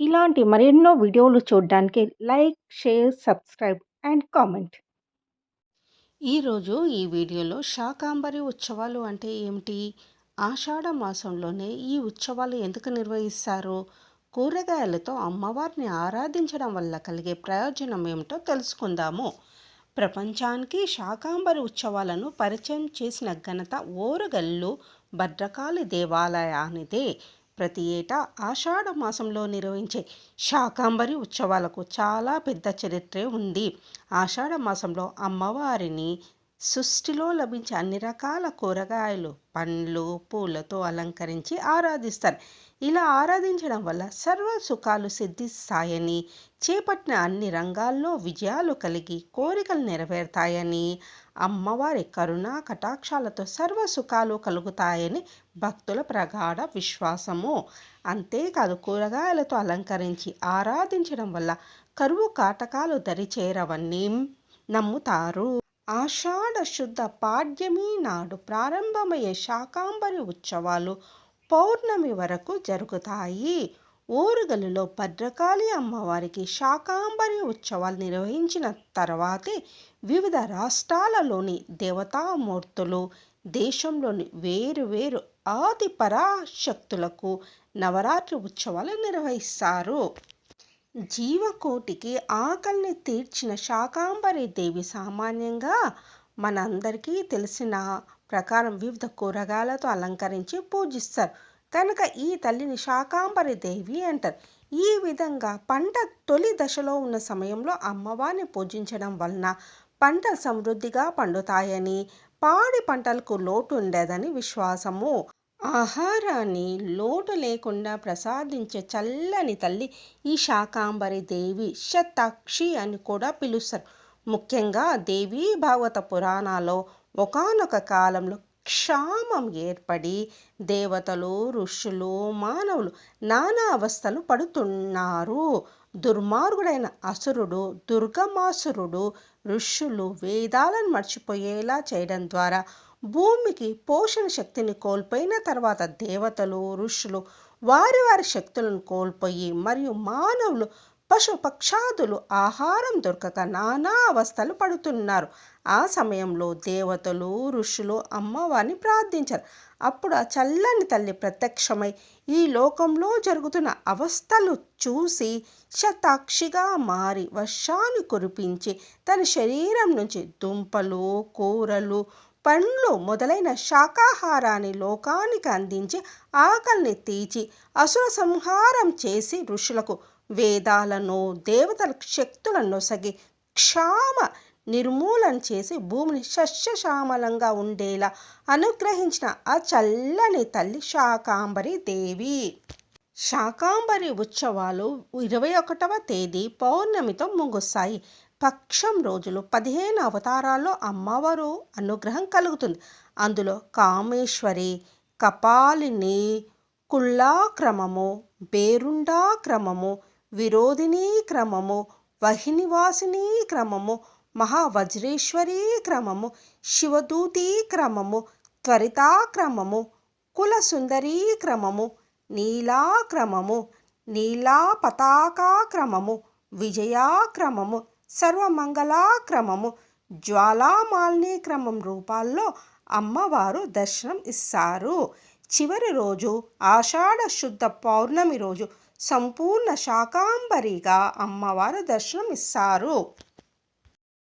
ఇలాంటి మరెన్నో వీడియోలు చూడడానికి like, share, subscribe and comment. ఈరోజు ఈ వీడియోలో శాకాంబరి ఉత్సవాలు అంటే ఏమిటి? ఆషాఢ మాసంలోనే ఈ ఉత్సవాలు ఎందుకు నిర్వహిస్తారు? కూరగాయలతో అమ్మవారిని ఆరాధించడం వల్ల కలిగే ప్రయోజనం ఏమిటో తెలుసుకుందాము. ప్రపంచానికి శాకాంబరి ఉత్సవాలను పరిచయం చేసిన ఘనత ఓరుగల్లు భద్రకాళి దేవాలయానిదే. ప్రతి ఏటా ఆషాఢ మాసంలో నిర్వహించే శాకాంబరి ఉత్సవాలకు చాలా పెద్ద చరిత్రే ఉంది. ఆషాఢ మాసంలో అమ్మవారిని సృష్టిలో లభించే అన్ని రకాల కూరగాయలు, పండ్లు, పూలతో అలంకరించి ఆరాధిస్తారు. ఇలా ఆరాధించడం వల్ల సర్వ సుఖాలు సిద్ధిస్తాయని, చేపట్టిన అన్ని రంగాల్లో విజయాలు కలిగి కోరికలు నెరవేరుతాయని, అమ్మవారి కరుణా కటాక్షాలతో సర్వ సుఖాలు కలుగుతాయని భక్తుల ప్రగాఢ విశ్వాసము. అంతేకాదు కూరగాయలతో అలంకరించి ఆరాధించడం వల్ల కరువు కాటకాలు దరిచేరవన్నీ నమ్ముతారు. ఆషాఢ శుద్ధ పాడ్యమి నాడు ప్రారంభమయ్యే శాకాంబరి ఉత్సవాలు పౌర్ణమి వరకు జరుగుతాయి. ఊరుగలిలో భద్రకాళి అమ్మవారికి శాకాంబరి ఉత్సవాలు నిర్వహించిన తర్వాతే వివిధ రాష్ట్రాలలోని దేవతామూర్తులు, దేశంలోని వేరు వేరు ఆది పరాశక్తులకు నవరాత్రి ఉత్సవాలు నిర్వహిస్తారు. జీవకోటికి ఆకలిని తీర్చిన శాకాంబరి దేవి సామాన్యంగా మనందరికీ తెలిసిన ప్రకారం వివిధ కూరగాయలతో అలంకరించి పూజిస్తారు కనుక ఈ తల్లిని శాకాంబరి దేవి అంటారు. ఈ విధంగా పంట తొలి దశలో ఉన్న సమయంలో అమ్మవారిని పూజించడం వలన పంట సమృద్ధిగా పండుతాయని, పాడి పంటలకు లోటు ఉండదని విశ్వాసము. ఆహారాన్ని లోటు లేకుండా ప్రసాదించే చల్లని తల్లి ఈ శాకాంబరి దేవి శతాక్షి అని కూడా పిలుస్తారు. ముఖ్యంగా దేవీ భాగవత పురాణాల్లో ఒకానొక కాలంలో క్షామం ఏర్పడి దేవతలు, ఋషులు, మానవులు నానా అవస్థలు పడుతున్నారు. దుర్మార్గుడైన అసురుడు దుర్గమాసురుడు ఋషులు వేదాలను మర్చిపోయేలా చేయడం ద్వారా భూమికి పోషణ శక్తిని కోల్పోయిన తర్వాత దేవతలు, ఋషులు వారి వారి శక్తులను కోల్పోయి మరియు మానవులు పశు పక్షాదులు ఆహారం దొరకక నానా అవస్థలు పడుతున్నారు. ఆ సమయంలో దేవతలు, ఋషులు అమ్మవారిని ప్రార్థించారు. అప్పుడు ఆ చల్లని తల్లి ప్రత్యక్షమై ఈ లోకంలో జరుగుతున్న అవస్థలు చూసి శతాక్షిగా మారి వర్షాన్ని కురిపించి తన శరీరం నుంచి దుంపలు, కూరలు, పండ్లు మొదలైన శాకాహారాన్ని లోకానికి అందించి ఆకలిని తీర్చి అసుర సంహారం చేసి ఋషులకు వేదాలను, దేవతల శక్తులను నొసగి క్షామ నిర్మూలన చేసి భూమిని శస్యశ్యామలంగా ఉండేలా అనుగ్రహించిన ఆ చల్లని తల్లి శాకాంబరి దేవి. శాకాంబరి ఉత్సవాలు ఇరవై ఒకటవ తేదీ పౌర్ణమితో ముగుస్తాయి. పక్షం రోజులు పదిహేను అవతారాల్లో అమ్మవారు అనుగ్రహం కలుగుతుంది. అందులో కామేశ్వరి, కపాలిని, కుళ్ళాక్రమము బేరుండా క్రమము, విరోధినీ క్రమము, వహినివాసినీ క్రమము, మహావజ్రేశ్వరీ క్రమము, శివదూతీ క్రమము, త్వరితా క్రమము, కులసుందరీ క్రమము, నీలా క్రమము, నీలా సర్వమంగళాక్రమము సర్వమంగళా క్రమము, జ్వాలామాలిని క్రమం రూపాల్లో అమ్మవారు దర్శనం ఇస్తారు. చివరి రోజు ఆషాఢ శుద్ధ పౌర్ణమి రోజు సంపూర్ణ శాకాంబరిగా అమ్మవారు దర్శనం ఇస్తారు.